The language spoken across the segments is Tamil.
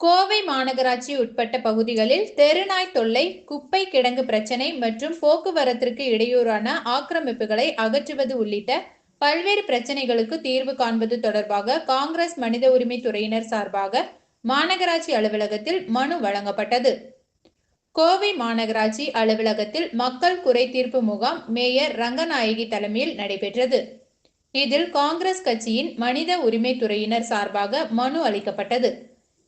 கோவை மாநகராட்சி உட்பட்ட பகுதிகளில் தெருநாய் தொல்லை குப்பை கிடங்கு பிரச்சனை மற்றும் போக்குவரத்திற்கு இடையூறான ஆக்கிரமிப்புகளை அகற்றுவது உள்ளிட்ட பல்வேறு பிரச்சனைகளுக்கு தீர்வு காண்பது தொடர்பாக காங்கிரஸ் மனித உரிமை துறையினர் சார்பாக மாநகராட்சி அலுவலகத்தில் மனு வழங்கப்பட்டது. கோவை மாநகராட்சி அலுவலகத்தில் மக்கள் குறை தீர்ப்பு முகாம் மேயர் ரங்கநாயகி தலைமையில் நடைபெற்றது. இதில் காங்கிரஸ் கட்சியின் மனித உரிமை துறையினர் சார்பாக மனு அளிக்கப்பட்டது.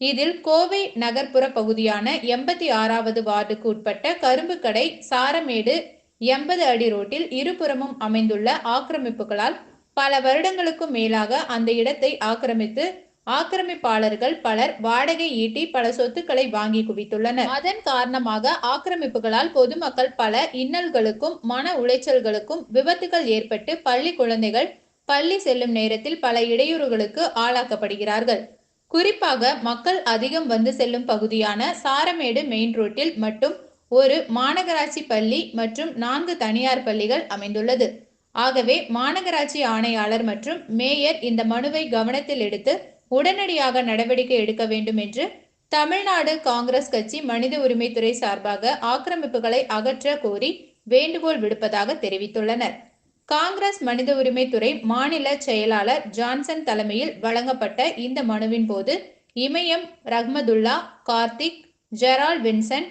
இதில் கோவை நகர்ப்புற பகுதியான எண்பத்தி ஆறாவது வார்டுக்கு உட்பட்ட கரும்புக்கடை சாரமேடு எண்பது அடி ரோட்டில் இருபுறமும் அமைந்துள்ள ஆக்கிரமிப்புகளால் பல வருடங்களுக்கும் மேலாக அந்த இடத்தை ஆக்கிரமித்து ஆக்கிரமிப்பாளர்கள் பலர் வாடகை ஈட்டி பல சொத்துக்களை வாங்கி குவித்துள்ளனர். அதன் காரணமாக ஆக்கிரமிப்புகளால் பொதுமக்கள் பல இன்னல்களுக்கும் மன உளைச்சல்களுக்கும் விபத்துகள் ஏற்பட்டு பள்ளி குழந்தைகள் பள்ளி செல்லும் நேரத்தில் பல இடையூறுகளுக்கு ஆளாக்கப்படுகிறார்கள். குறிப்பாக மக்கள் அதிகம் வந்து செல்லும் பகுதியான சாரமேடு மெயின் ரோட்டில் மட்டும் ஒரு மாநகராட்சி பள்ளி மற்றும் நான்கு தனியார் பள்ளிகள் அமைந்துள்ளது. ஆகவே மாநகராட்சி ஆணையாளர் மற்றும் மேயர் இந்த மனுவை கவனத்தில் எடுத்து உடனடியாக நடவடிக்கை எடுக்க வேண்டும் என்று தமிழ்நாடு காங்கிரஸ் கட்சி மனித உரிமைத்துறை சார்பாக ஆக்கிரமிப்புகளை அகற்ற கோரி வேண்டுகோள் விடுப்பதாக தெரிவித்துள்ளனர். காங்கிரஸ் மனித உரிமைத்துறை மாநில செயலாளர் ஜான்சன் தலைமையில் வழங்கப்பட்ட இந்த மனுவின் போது இமயம் ரஹ்மதுல்லா கார்த்திக் ஜெரால் வின்சன்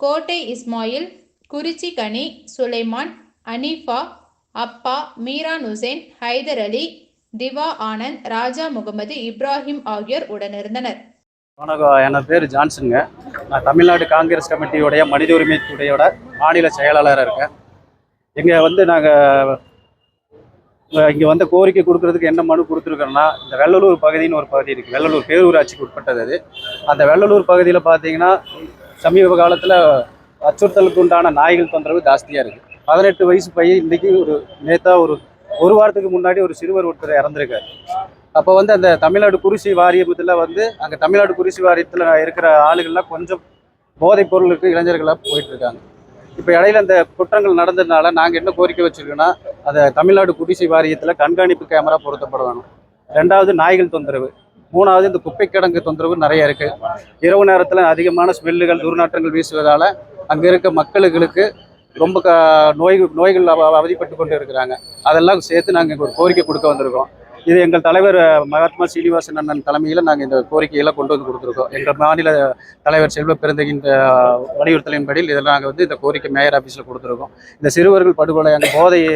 கோட்டை இஸ்மாயில் குறிச்சி கனி சுலைமான் அனீஃபா அப்பா மீரான் ஹுசேன் ஹைதர் அலி திவா ஆனந்த் ராஜா முகமது இப்ராஹிம் ஆகியோர் உடனிருந்தனர். வணக்கம். என் பேர் ஜான்சனுங்க. நான் தமிழ்நாடு காங்கிரஸ் கமிட்டியுடைய மனித உரிமை துறையோட மாநில செயலாளராக இருக்கேன். இங்கே வந்து நாங்கள் இங்கே வந்து கோரிக்கை கொடுக்கறதுக்கு என்ன மனு கொடுத்துருக்கோம்னா இந்த வெள்ளலூர் பகுதின்னு ஒரு பகுதி இருக்குது வெள்ளலூர் பேரூராட்சிக்கு உட்பட்டது அது. அந்த வெள்ளலூர் பகுதியில் பார்த்தீங்கன்னா சமீப காலத்தில் அச்சுறுத்தலுக்கு உண்டான நாய்கள் தொந்தரவு ஜாஸ்தியாக இருக்குது பதினெட்டு வயசு பையன் இன்றைக்கி ஒரு நேத்தா ஒரு ஒரு வாரத்துக்கு முன்னாடி ஒரு சிறுவர் ஒருத்தர் இறந்துருக்காரு. அப்போ வந்து அந்த தமிழ்நாடு குறிசி வாரியத்தில் வந்து அங்கே தமிழ்நாடு குறிசி வாரியத்தில் இருக்கிற ஆளுகள்லாம் கொஞ்சம் போதைப் பொருளுக்கு இளைஞர்களாக போயிட்டுருக்காங்க இப்போ இடையில இந்த குற்றங்கள் நடந்ததுனால நாங்கள் என்ன கோரிக்கை வச்சுருக்கோன்னா அதை தமிழ்நாடு குடிசை வாரியத்தில் கண்காணிப்பு கேமரா பொருத்தப்பட வேணும் ரெண்டாவது நாய்கள் தொந்தரவு. மூணாவது இந்த குப்பை கிடங்கு தொந்தரவு நிறைய இருக்கு. இரவு நேரத்தில் அதிகமான ஸ்மெல்லுகள் துர்நாற்றங்கள் வீசுவதால் அங்கே இருக்க மக்களுக்கு ரொம்ப க நோய் நோய்கள் அவதிப்பட்டு கொண்டு இருக்கிறாங்க. அதெல்லாம் சேர்த்து நாங்கள் ஒரு கோரிக்கை கொடுக்க வந்திருக்கோம். இது எங்கள் தலைவர் மகாத்மா சீனிவாசன் அண்ணன் தலைமையில் நாங்கள் இந்த கோரிக்கையெல்லாம் கொண்டு வந்து கொடுத்துருக்கோம். எங்கள் மாநில தலைவர் செல்வ பெருந்தகின் வலியுறுத்தலின்படி இதில் நாங்கள் வந்து இந்த கோரிக்கை மேயர் ஆஃபீஸில் கொடுத்துருக்கோம். இந்த சிறுவர்கள் படுகொலை அந்த போதையை